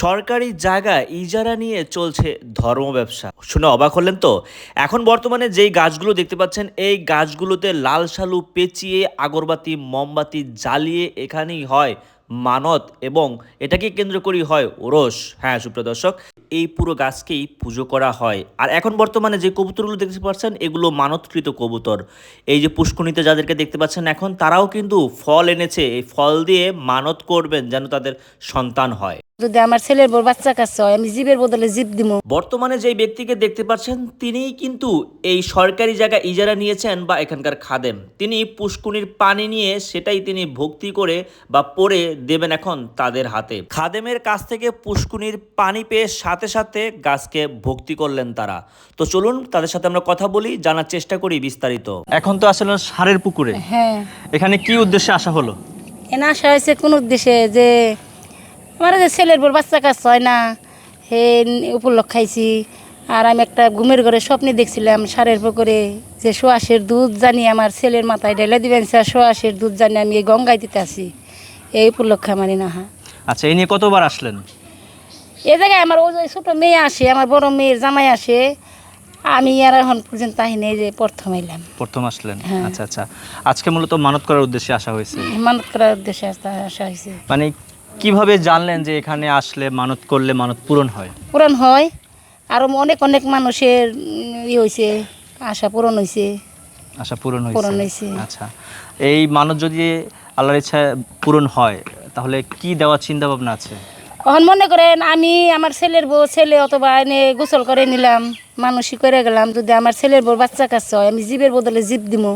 সরকারি জায়গা ইজারা নিয়ে চলছে ধর্ম ব্যবসা। শুনে অবাক হলেন তো? এখন বর্তমানে যেই গাছগুলো দেখতে পাচ্ছেন, এই গাছগুলোতে লাল শালু পেঁচিয়ে, আগরবাতি, মোমবাতি জ্বালিয়ে এখানেই হয় মানত এবং এটাকে কেন্দ্র করেই হয় ওরস। হ্যাঁ সুপ্রিয় দর্শক, এই পুরো গাছকেই পুজো করা হয়। আর এখন বর্তমানে যে কবুতরগুলো দেখতে পাচ্ছেন, এগুলো মানতকৃত কবুতর। এই যে পুষ্কনিতে যাদেরকে দেখতে পাচ্ছেন এখন, তারাও কিন্তু ফল এনেছে। এই ফল দিয়ে মানত করবেন যেন তাদের সন্তান হয়। যদি আমার ছেলের বড় বাচ্চা কাছে হয় আমি জীবের বদলে জীব দিব বর্তমানে যেই ব্যক্তিকে দেখতে পাচ্ছেন তিনিই কিন্তু এই সরকারি জায়গা ইজারা নিয়েছেন বা এখানকার খাদেম। তিনি পুষ্কুনির পানি নিয়ে সেটাই তিনি ভক্তি করে বা পরে দেবেন এখন তাদের হাতে। খাদেমের কাছ থেকে পুষ্কুনির পানি পেয়ে সাথে সাথে গাছকে ভক্তি করলেন তারা। তো চলুন তাদের সাথে আমরা কথা বলি জানার চেষ্টা করি বিস্তারিত। এখন তো আসলে সারের পুকুরে। হ্যাঁ। এখানে কি উদ্দেশ্যে আসা হলো? এনে আসা হয়েছে কোন উদ্দেশ্যে যে আমার যে ছেলের বড় বাচ্চা কাছে হয় না হে উপলক্ষ খাইছি। আর আমি একটা ঘুমের ঘরে স্বপ্নে দেখছিলাম সারের পুকুরে যে সোয়াশের দুধ জানি আমার ছেলের মাথায় ঢেলে দিবেন স্যার সোয়াশের দুধ জানি আমি এই গঙ্গায় দিতে আসি। এই উপলক্ষে আমার না হ্যাঁ আচ্ছা এই নিয়ে কতবার আসলেন? এ জায়গায় আমার ওই ছোটো মেয়ে আসে আমার বড় মেয়ের জামাই আসে আমি আর এখন পর্যন্ত এই যে প্রথম এলাম। প্রথম আসলেন? হ্যাঁ। আচ্ছা আচ্ছা। আজকে মূলত মানত করার উদ্দেশ্যে আসা হয়েছে। মানত করার উদ্দেশ্যে আসা হয়েছে। মানে কীভাবে জানলেন যে এখানে আসলে মানত করলে মানত পূরণ হয়? পূরণ হয়। আরও অনেক অনেক মানুষের ই হয়েছে আশা পূরণ হয়েছে আশা পূরণ পূরণ হয়েছে। আচ্ছা। এই মানত যদি আল্লাহর ইচ্ছা পূরণ হয় তাহলে কি দেওয়ার চিন্তা ভাবনা আছে? এখন মনে করেন আমি আমার ছেলের বউ ছেলে অথবা এনে গোসল করে নিলাম মানুষই করে গেলাম যদি আমার ছেলের বউ বাচ্চা কাছে হয় আমি জীবের বদলে জীব দিমু।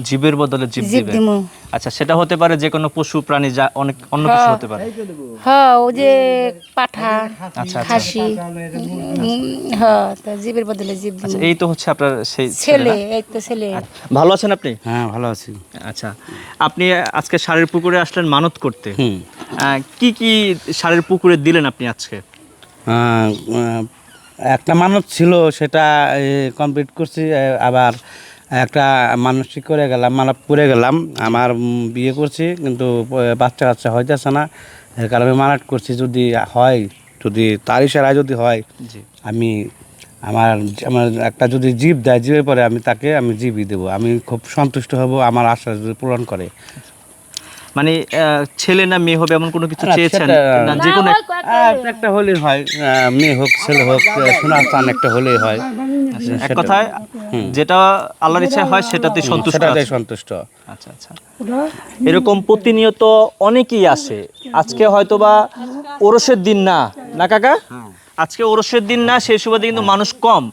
জীবের বদলে জীব জীব দিবে। আচ্ছা সেটা হতে পারে যে কোনো পশু প্রাণী যা অনেক অন্য কিছু হ্যাঁ। হতে পারে। হ্যাঁ ও যে পাঠা আচ্ছা আচ্ছা। উম, হ্যাঁ তা জীবের বদলে জীব আচ্ছা এই তো হচ্ছে আপনার সেই ছেলে এই তো ছেলে। ভালো আছেন আপনি? হ্যাঁ ভালো আছি। আচ্ছা আপনি আজকে সারের পুকুরে আসলেন মানত করতে। হুম। আহ, কি কি সারের পুকুরে দিলেন আপনি আজকে? একটা মানত ছিল সেটা কমপ্লিট করছি আবার একটা মানসিক করে গেলাম মানে করে গেলাম। আমার বিয়ে করছি কিন্তু বাচ্চা কাচ্চা হইতেছে না। এর কারণে মানাট করছি যদি হয় যদি তার ইশারায় যদি হয় আমি আমার আমার একটা যদি জীব দেয় জীবের পরে আমি তাকে আমি জীবই দেবো। আমি খুব সন্তুষ্ট হব আমার আশা যদি পূরণ করে। মানে ছেলে না মেয়ে হবে এমন কোনো কিছু চেয়েছেন? না যে কোনো একটা হলেই হয় মেয়ে হোক ছেলে হোক সোনার চান একটা হলেই হয়। এক কথায় যেটা আল্লাহর ইচ্ছা হয় সেটাতে সন্তুষ্ট সন্তুষ্ট। আচ্ছা আচ্ছা। এরকম প্রতিনিয়ত অনেকেই আসে আজকে হয়তোবা ওরসের দিন না না কাকা? আজকে ওরসের দিন না সেই সুবাদে কিন্তু মানুষ কম।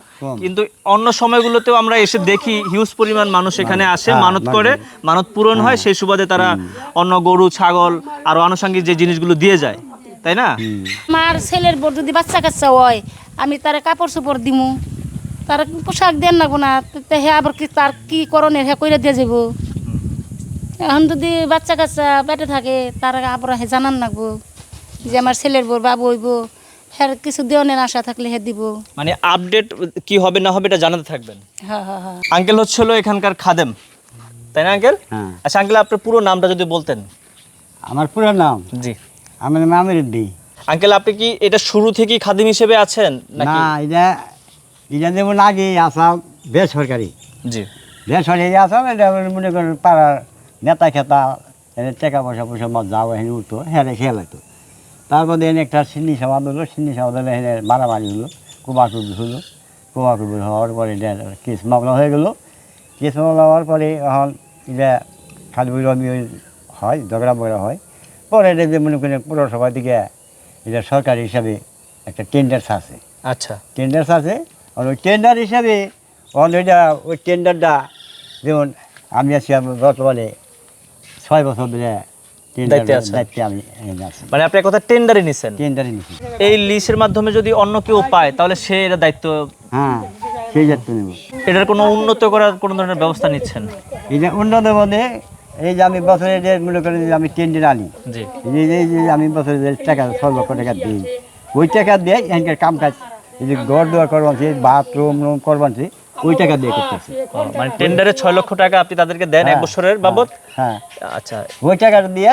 কিন্তু অন্য সময়গুলোতেও আমরা এসে দেখি হিউজ পরিমাণ মানুষ এখানে আসে মানত করে মানত পূরণ হয় সেই সুবাদে তারা অন্য গরু ছাগল আর আনুষঙ্গিক যে জিনিসগুলো দিয়ে যায় তাই না? আমার ছেলের বউ যদি বাচ্চা কাচ্চা হয় আমি তার কাপড় চোপড় দিমু। তার পোশাক দেন না তে হে আবার কি তার কি করণের হে কইরা দিয়ে যাব এখন যদি বাচ্চা কাচ্চা পেটে থাকে তার আবার হে জানান নাগবো যে আমার ছেলের বউ বাবু হইব। হ্যাঁ কিছু দেওয়ানের আশা থাকলে হে দিব। মানে আপডেট কি হবে না হবে এটা জানাতে থাকবেন? হ্যাঁ হ্যাঁ হ্যাঁ। আঙ্কেল হচ্ছিল এখানকার খাদেম। তাই না আঙ্কেল? হ্যাঁ। আচ্ছা আঙ্কেল আপনার পুরো নামটা যদি বলতেন। আমার পুরো নাম? জি। আমার নাম আমিরুদ্দি আঙ্কেল আপনি কি এটা শুরু থেকেই খাদিম হিসেবে আছেন না নাকি এটা এটা যেমন আগে আসাম বেসরকারি জি। বেসরকারি আসাম এটা মনে করেন পাড়ার নেতা খেতা টাকা পয়সা পয়সা মত যাও এখানে উঠতো হ্যাঁ খেয়াল হতো তারপরে এনে একটা সিন্নি সমাদ হলো সিন্নি সমাদ হলে এখানে মারামারি হলো কুমারটুবি হলো কুমারটুবি হওয়ার পরে এটা কেস মামলা হয়ে গেলো। কেস মামলা হওয়ার পরে এখন এটা খালি রমি হয় ঝগড়া বগড়া হয়। পরে এটা যে মনে করেন পৌরসভা থেকে এটা সরকারি হিসাবে একটা টেন্ডার্স আছে। আচ্ছা। টেন্ডার্স আছে। আর ওই টেন্ডার হিসাবে অলরেডি ওই টেন্ডারটা যেমন আমি আছি বর্তমানে ছয় বছর ধরে দায়িত্বে আছেন। দায়িত্বে আমি আছি। মানে আপনি কথা টেন্ডারে নিছেন। টেন্ডারে নিছি। এই লিসের মাধ্যমে যদি অন্য কেউ পায় তাহলে সে এটা দায়িত্ব হ্যাঁ সেই যাত্রা নেব। এটার কোনো উন্নত করার কোনো ধরনের ব্যবস্থা নিচ্ছেন? এই যে উন্নত এই যে আমি বছরে যে মনে করেন যে আমি টেন্ডার আনি জি। এই যে আমি বছরে যে টাকা ছয় লক্ষ টাকা দিই ওই টাকা দিয়ে এখানকার কাম কাজ এই যে ঘর দুয়ার করবানছি বাথরুম রুম করবানছি ওই টাকা দিয়ে করতেছি। মানে টেন্ডারে ছয় লক্ষ টাকা আপনি তাদেরকে দেন এক হ্যাঁ, বছরের বাবদ? হ্যাঁ। আচ্ছা। ওই টাকাটা দিয়ে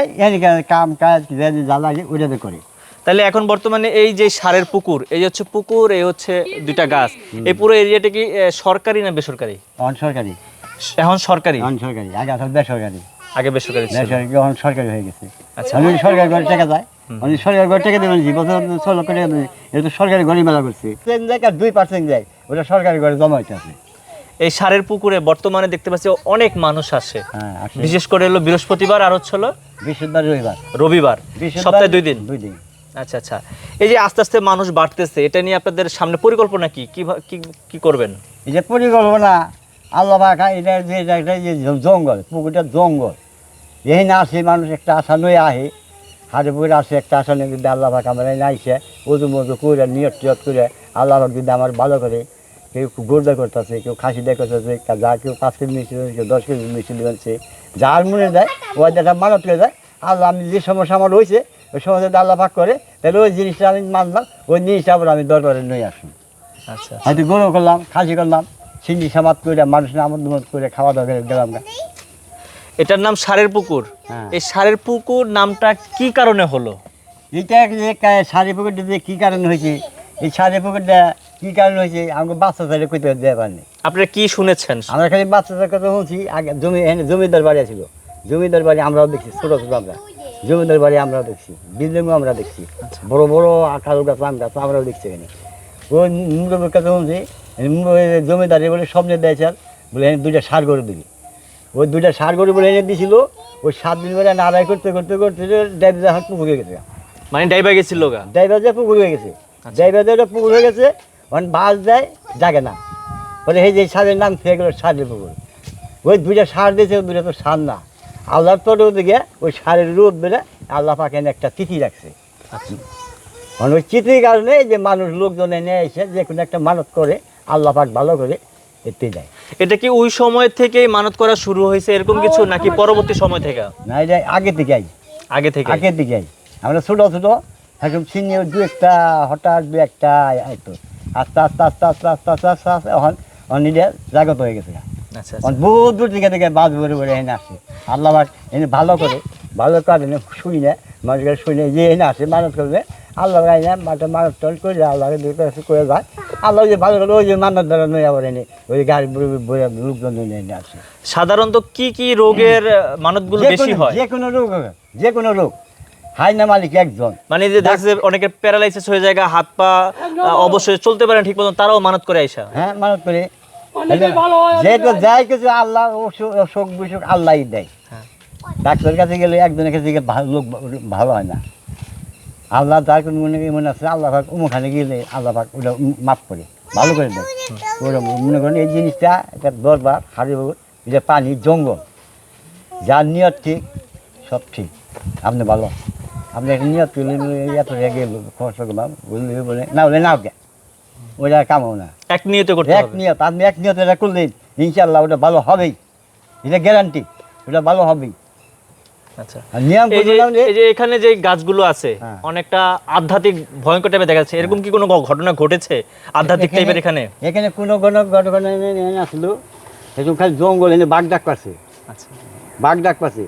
কাম কাজ যা যা লাগে ওইটাতে করি। তাহলে এখন বর্তমানে এই যে সারের পুকুর এই হচ্ছে পুকুর এই হচ্ছে দুইটা গাছ এই পুরো এরিয়াটা কি সরকারি না বেসরকারি? অন সরকারি এখন সরকারি? অন সরকারি আগে আসলে বেসরকারি। আগে বেসরকারি বেসরকারি এখন সরকারি হয়ে গেছে। আচ্ছা। আমি সরকারি টাকা যায়। আমি সরকারি ঘরে টাকা দেবেন বছর ছ লক্ষ টাকা দেবেন এটা তো সরকারি ঘরে মেলা করছে। দুই পার্সেন্ট যায় ওটা সরকারি ঘরে জমা হইতে আছে। এই সারের পুকুরে বর্তমানে দেখতে পাচ্ছি অনেক মানুষ আসে। হ্যাঁ বিশেষ করে হলো বৃহস্পতিবার আর হচ্ছে হলো বৃহস্পতিবার রবিবার। রবিবার। সপ্তাহে দুই দিন? দুই দিন। আচ্ছা আচ্ছা। এই যে আস্তে আস্তে মানুষ বাড়তেছে এটা নিয়ে আপনাদের সামনে পরিকল্পনা কি? কি কি কি করবেন? এই যে পরিকল্পনা আল্লাহ পাখা এটা যে এটা জঙ্গল পুকুরটা জঙ্গল। এই না আসে মানুষ একটা আশা নয় আহে। হাতে পুকুরে আসে একটা আশা নিয়ে যদি আল্লাহ পাক আমার নাইছে উজু মজু করে নিয়ত টিয়ত করে আল্লাহ পাক যদি আমার ভালো করে কেউ গোর্দা করতেছে কেউ খাসি দেয় করতেছে যা কেউ পাঁচ কেজি দেবে, কেউ দশ কেজি মিষ্টি দিচ্ছে যার মনে দেয় ওই দেখা মানত করে দেয় আল্লাহ আমি যে সমস্যা আমার হয়েছে ওই সমস্যা যদি আল্লাহ পাক করে তাহলে ওই জিনিসটা আমি মানলাম ওই জিনিসটা আবার আমি দরবারে নিয়ে আসুন আচ্ছা হয়তো গরু করলাম খাসি করলাম সিন্দি সামাত করে মানুষের আমদ করে খাওয়া দাওয়া করে গেলাম গা। এটার নাম সারের পুকুর হ্যাঁ। এই সারের পুকুর নামটা কি কারণে হলো এইটা যে কা- সারি পুকুরটা যে কী কারণে হয়েছে এই সারি পুকুরটা কী কারণে হয়েছে আমাকে বাচ্চা ছেলে কইতে দেওয়া পারেনি আপনারা কি শুনেছেন আমরা খালি বাচ্চাদের কথা শুনছি আগে জমি জমিদার বাড়ি ছিল জমিদার বাড়ি আমরাও দেখছি ছোটো ছোটো আমরা জমিদার বাড়ি আমরাও দেখছি বিল্ডিংও আমরা দেখছি বড় বড় আকাল গাছ আম গাছ আমরাও দেখছি এখানে ওই মুরগের কাছে শুনছি জমিদারি বলে স্বপ্নে দেয় স্যার বলে দুইটা সার গরু দিবি ওই দুইটা সার গরু বলে এনে দিছিল ওই সাত দিন পরে নাড়াই করতে করতে করতে ড্রাইভার যখন পুকুর হয়ে গেছে। মানে ড্রাইভার গেছিল ড্রাইভার যে পুকুর হয়ে গেছে। ড্রাইভার যে পুকুর হয়ে গেছে ওখানে বাস দেয় জাগে না। বলে এই যে সারের নাম খেয়ে গেল সারের পুকুর। ওই দুইটা সার দিয়েছে ওই দুইটা তো সার না। আল্লাহর তোর দিকে ওই সারের রোদ বেড়ে আল্লাহ পাকে এনে একটা তিথি রাখছে। মানে ওই চিঠির কারণে যে মানুষ লোকজন এনে এসে যে কোনো একটা মানত করে আল্লাহ পাক ভালো করে এতে দেয় এটা কি ওই সময় থেকেই মানত করা শুরু হয়েছে এরকম কিছু নাকি পরবর্তী সময় থেকে? না এটা আগে থেকে আই। আগে থেকে? আগের দিকে আই। আমরা ছোটো ছোটো এখন চিনি দু একটা হঠাৎ দু একটা আইতো আস্তে আস্তে আস্তে আস্তে আস্তে আস্তে আস্তে আস্তে এখন অনিডে জাগত হয়ে গেছে আচ্ছা বহুত দূর থেকে থেকে বাজ ভরে ভরে এনে আসে। আল্লাহ এনে ভালো করে ভালো করে এনে শুই না মানুষকে শুই না যে এনে আসে মানত করবে আল্লাহ গাই না মাঠে মানত করে আল্লাহকে করে যায়। আল্লাহ যে ভালো করে ওই যে মানত ধরে নয় আবার এনে ওই গাড়ি ভরে ভরে লোকজন এনে এনে আসে। সাধারণত কি কি রোগের মানতগুলো বেশি হয়? যে কোনো রোগ হবে যে কোনো রোগ। হাই না মালিক একজন। মানে যে দেখছে অনেকের প্যারালাইসিস হয়ে যায় হাত পা অবশ্যই চলতে পারে না ঠিক মতন তারাও মানত করে আইসা। হ্যাঁ মানত করে। যেহেতু যাই কিছু আল্লাহ অসুখ- বিসুখ আল্লাহই দেয়। হ্যাঁ। ডাক্তারের কাছে গেলে একজনের কাছে গেলে লোক ভালো হয় না। আল্লাহ যার কোনো মনে মনে আছে আল্লাহ পাক উমুখানে গেলে আল্লাহ পাক ওটা মাফ করে ভালো করে দেয়। মনে করেন এই জিনিসটা একটা দরবার হারিবাবুর এটা পানি জঙ্গল। যার নিয়ত ঠিক সব ঠিক। আপনি ভালো। আপনি একটা নিয়ত করলে এত রেগে খরচ করলাম বললে বলে না বলে নাও কে ওটা কামাও না। এক নিয়ত করতে এক নিয়ত আপনি এক নিয়ত এটা করলেন ইনশাল্লাহ ওটা ভালো হবেই। এটা গ্যারান্টি ওটা ভালো হবেই। এখানে যে গাছগুলো আছে হ্যাঁ। অনেকটা আধ্যাত্মিক ভয়ঙ্কর টাইপের দেখা যাচ্ছে এরকম কি কোনো ঘটনা ঘটেছে আধ্যাত্মিক টাইপের এখানে? এখানে কোনো কোনো ঘটনা আসলো। এরকম খালি জঙ্গল এনে বাঘ ডাক পাচ্ছে। আচ্ছা। বাঘ ডাক পাচ্ছে।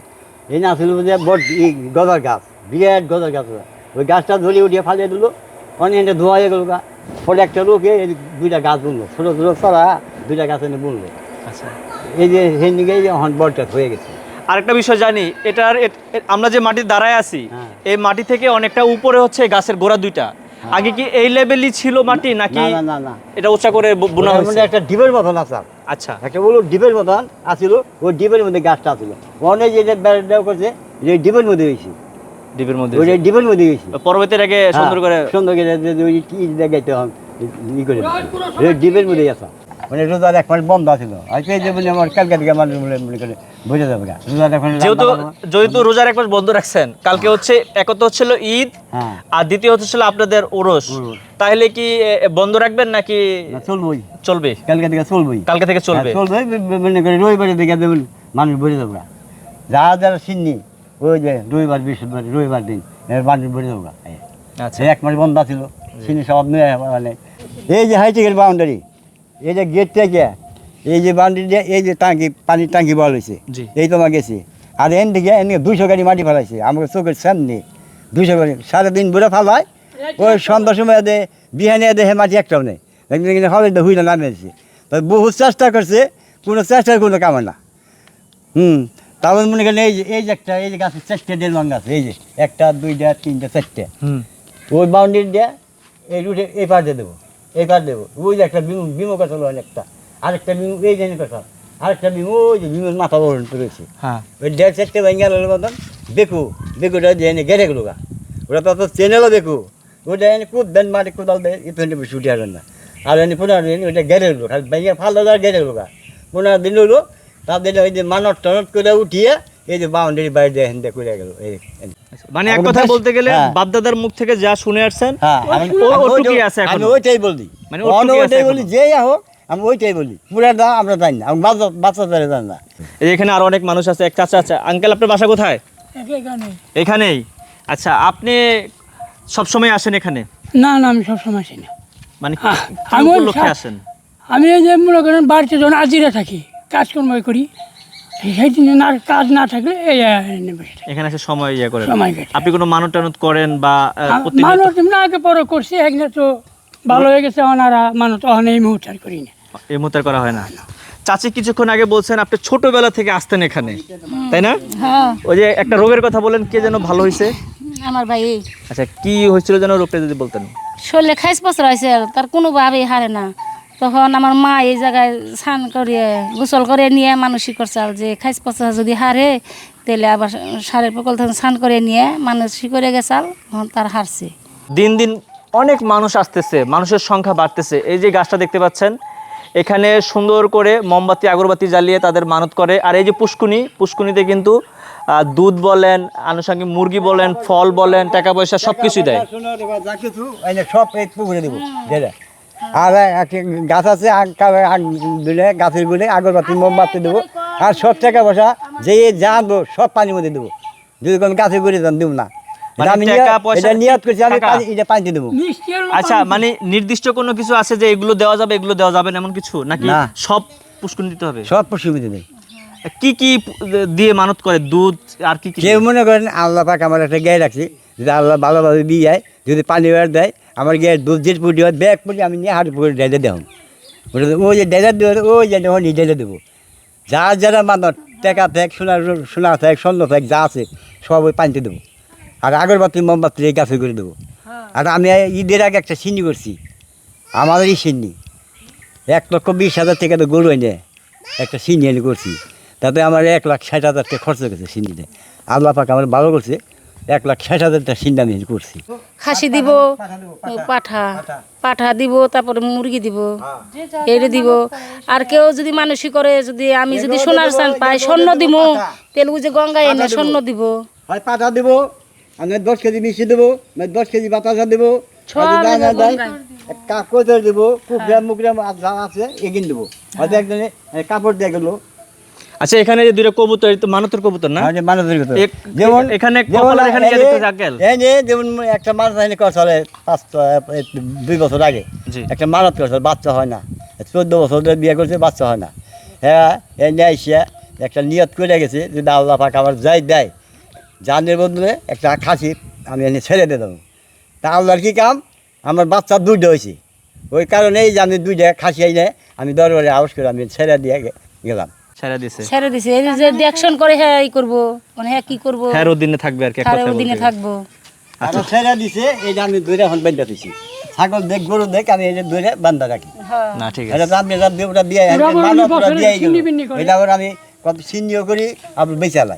এনে আসলো যে বড় ই গদার গাছ বিরাট গদার গাছ। ওই গাছটা ধরে উঠিয়ে ফালিয়ে দিল। অনেক এনে ধোয়া হয়ে গেল গা। পরে একটা লোকে এই দুইটা গাছ বুনলো। ছোটো ছোটো ছড়া দুইটা গাছ এনে বুনলো। আচ্ছা। এই যে হন হয়ে গেছে। আরেকটা বিষয় জানি এটার আমরা যে মাটির দাঁড়ায় আছি হ্যাঁ। এই মাটি থেকে অনেকটা উপরে হচ্ছে গাছের গোড়া দুইটা আগে কি এই লেভেলই ছিল মাটি নাকি না না এটা উঁচা করে বোনা হয়েছে একটা ডিবের মতন আছে আচ্ছা একটা বলো ডিবের মতন আছিল ওই ডিবের মধ্যে গাছটা আছিল অনেক যে বেড়া করছে যে ডিবের মধ্যে হয়েছে দ্বীপের মধ্যে ওই যে ডিবের মধ্যে হয়েছে পর্বতের আগে সুন্দর করে হ্যাঁ, সুন্দর করে ওই কি দেখাইতে হন ই করে ডিবের মধ্যে আছে মানে রোজার এক মাস বন্ধ আছিল হয়তো এই যে বলে আমার কালকে মানুষ মনে করে বুঝে যাবে গা রোজার এখন যেহেতু যেহেতু রোজার এক মাস বন্ধ রাখছেন কালকে হচ্ছে একত হচ্ছিল ঈদ হ্যাঁ। আর দ্বিতীয় হচ্ছিল আপনাদের ওরস। তাহলে কি বন্ধ রাখবেন নাকি চলবই। চলবে? কালকে থেকে চলবই। কালকে থেকে চলবে হ্যাঁ, চলবে। বে- বে- মনে করে রবিবারে দেখে দেবেন মানুষ ভরে যাবে গা। যারা যারা চিনি ওই যে রবিবার বৃহস্পতিবার রবিবার দিন মানুষ ভরে যাবে। আচ্ছা। এক মাস বন্ধ ছিল চিনি সব নিয়ে মানে। এই যে হাইটেকের বাউন্ডারি এই যে গেট থেকে এই যে বাউন্ডারি দিয়ে এই যে টাঙ্কি পানির টাঙ্কি বল হয়েছে এই তোমার গেছে। আর এন দিকে এন দুইশো গাড়ি মাটি ফেলাইছে আমাকে চোখের সামনে। দুইশো গাড়ি সারাদিন ভরে ফেলায় ওই সন্ধ্যার সময় দে বিহানে দে হে মাটি একটাও নেই। দেখবেন কিনা হবে হুই না নামেছে তো বহু চেষ্টা করছে কোনো চেষ্টার কোনো কামে না। হুম তারপর মনে করেন এই যে এই যে একটা এই যে গাছের চারটে দেড় লং গাছ এই যে একটা দুইটা তিনটা চারটে। হুম। ওই বাউন্ডারি দিয়ে এই রুটে এই পার দিয়ে দেবো। এই পার দেবো। ওই যে একটা বিমু বিমু কথা হলো একটা আরেকটা বিমু এই যে কথা। আরেকটা বিমু ওই যে বিমুর মাথা পর্যন্ত রয়েছে হ্যাঁ। ওই দেড় চারটে ভেঙে গেল মতন। বেকু বেকুটা যে এনে গেড়ে গেলো গা। ওটা তো চেনেলও বেকু। ওটা এনে কুদ দেন মাটি কোদাল দেয় এই পেন্টে ছুটি আসেন না। আর এনে পনেরো দিন ওইটা গেড়ে গেলো খালি ভেঙে ফাল আর গেড়ে গেলো গা। পনেরো দিন হলো তারপরে ওই যে মানত টনত করে উঠিয়ে এই যে বাউন্ডারি বাইরে হেন্দে করে গেল। এই। মানে এক কথা বলতে গেলে হ্যাঁ। বাপদাদার মুখ থেকে যা শুনে আসছেন হ্যাঁ আমি ওটুকুই ওইটাই- আছে আমি ওইটাই বলি মানে মানে ওইটাই বলি এখনও। যেই হোক আমি ওইটাই বলি পুরা দা আমরা জানি না। আমি বাচ্চা জানি না। এখানে আরও অনেক মানুষ আছে। এক চাচা আচ্ছা আঙ্কেল আপনার বাসা কোথায়? এখানেই। আচ্ছা আপনি সব সময় আসেন এখানে? না না আমি সবসময় আসি না। মানে আমি আসেন? আমি এই যে মনে করেন বাড়িতে যখন আজিরা থাকি কাজকর্ম করি সেই দিনে না কাজ না থাকলে এই এনে বসে থাকি। এখানে এসে সময় ইয়ে করেন। সময় কাটে। আপনি কোনো মানত টানত করেন বা আহ, প্রতিনিয়ত- মানুষ না আগে পরে করছি একদিন তো ভালো হয়ে গেছে ওনারা মানুষ তখন এই মুহূর্তে আর করি না। এই মুহূর্তে আর করা হয় না। চাচি কিছুক্ষণ আগে বলছেন আপনি ছোটবেলা থেকে আসতেন এখানে। তাই না? হ্যাঁ। ওই যে একটা রোগের কথা বলেন কে যেন ভালো হয়েছে আমার ভাই আচ্ছা কি হয়েছিল যেন রোগটা যদি বলতেন? শরীরে খাইস পচর হয়েছে আর তার কোনোভাবেই হারে না। তখন আমার মা এই জায়গায় স্নান করে গোসল করে নিয়ে মানসিক করছে আর যে খাইস পচা যদি হারে তাহলে আবার সারের প্রকল থেকে স্নান করে নিয়ে মানসিক করে গেছাল তখন তার হারছে। দিন দিন অনেক মানুষ আসতেছে মানুষের সংখ্যা বাড়তেছে। এই যে গাছটা দেখতে পাচ্ছেন এখানে সুন্দর করে মোমবাতি আগরবাতি জ্বালিয়ে তাদের মানত করে। আর এই যে পুষ্কুনি পুষ্কুনিতে কিন্তু আহ, দুধ বলেন আনুষঙ্গিক মুরগি বলেন ফল বলেন টাকা পয়সা সব কিছুই দেয় সব পুকুরে দেবো। আর গাছ আছে আগ দিলে গাছের গুলে আগরবাতি মোমবাতি দেবো। আর সব টাকা পয়সা যে যা দেবো সব পানির মধ্যে দেবো। যদি কোনো গাছের যান দেবো না। মানে আচ্ছা মানে নির্দিষ্ট কোনো কিছু আছে যে এগুলো দেওয়া যাবে এগুলো দেওয়া যাবে না এমন কিছু? নাকি। সব পুষ্কুনি দিতে হবে? সব পশুমিতে দেয় কি কি দিয়ে মানত করে? দুধ আর কি কেউ মনে করেন আল্লাহ পাক আমার একটা গায়ে রাখছি। যদি আল্লাহ ভালোভাবে দিয়ে যায় যদি পানি দেয় আমার গিয়ে দুধ জিট পুটি হয় ব্যাগ পুটি আমি নিয়ে হাট পুকুরে ডেলে দেব। ওই যে ডেলে দেবো ওই যে ওই ডেলে দেবো। যার যারা মানত টেকা ফেক সোনা সোনা ফেক স্বর্ণ ফেক যা আছে সব ওই পানিতে দেবো। আর আগরবাতি মোমবাতি এই গাছে করে দেবো। আর আমি ঈদের আগে একটা সিন্নি করছি। আমাদেরই সিন্নি। এক লক্ষ বিশ হাজার টাকা তো গরু এনে একটা সিন্নি এনে করছি। তাতে আমার এক লাখ ষাট হাজার টাকা খরচ গেছে সিন্নিতে। আল্লাহ পাক আমার ভালো করছে। এক লাখ ষাট হাজার টাকা সিন্নি করছি। খাসি দিব পাঠা পাঠা দিব তারপরে মুরগি দিব এটা দিব। আর কেউ যদি মানসিক করে যদি আমি যদি সোনার চান পাই স্বর্ণ দিব তেল যে গঙ্গায় এনে স্বর্ণ দিব। হয় পাতা দেবো। আমি দশ কেজি মিষ্টি দেবো দশ কেজি বাতাসা দেবো। কাপড় দেবো কুকরা মুকরা আছে এগিন দেবো। হয়তো একজনে এ, কাপড় দিয়ে গেলো আচ্ছা এখানে যে দুইটা কবুতর তো মানতের কবুতর না? মানুষের ভিতরে। এক- যেমন এখানে কপালের এখানে যে- দেখতে জাকেল। এই যে যেমন একটা মানুষ এখানে কথা চলে পাঁচ দুই বছর আগে। একটা মানত করছে বাচ্চা হয় না। চোদ্দ বছর ধরে বিয়ে করছে বাচ্চা হয় না। হ্যাঁ এই নিয়ে আইসিয়া একটা নিয়ত করে গেছে যদি আল্লাহ পাক আমার যাই দেয়। জানের বদলে একটা খাসি আমি এনে ছেড়ে দিয়ে দেবো। তা আল্লাহর কি কাম? আমার বাচ্চা দুইটা হয়েছে। ওই কারণেই যে আমি দুইটা খাসি আইনে আমি দরবারে আউস করে আমি ছেড়ে দিয়ে গেলাম। ছেড়ে দিছে। ছেড়ে দিছে। এই যে করে হ্যাঁ এই করব। মানে হ্যাঁ কি করব? হ্যাঁ দিনে থাকবে আর কি এক কথা কথায় দিনে বলতে গেলে। থাকব। আর ছেড়ে দিছে এই যে আমি দুইটা এখন বেঁধে দিছি। ছাগল দেখ গরু দেখ আমি এই যে দুইটা বান্ধা রাখি। হ্যাঁ। না ঠিক আছে। এটা আপনি রাত দিয়ে ওটা দিয়ে আমি কত সিন্নিও করি আপনি বেঁচে লাই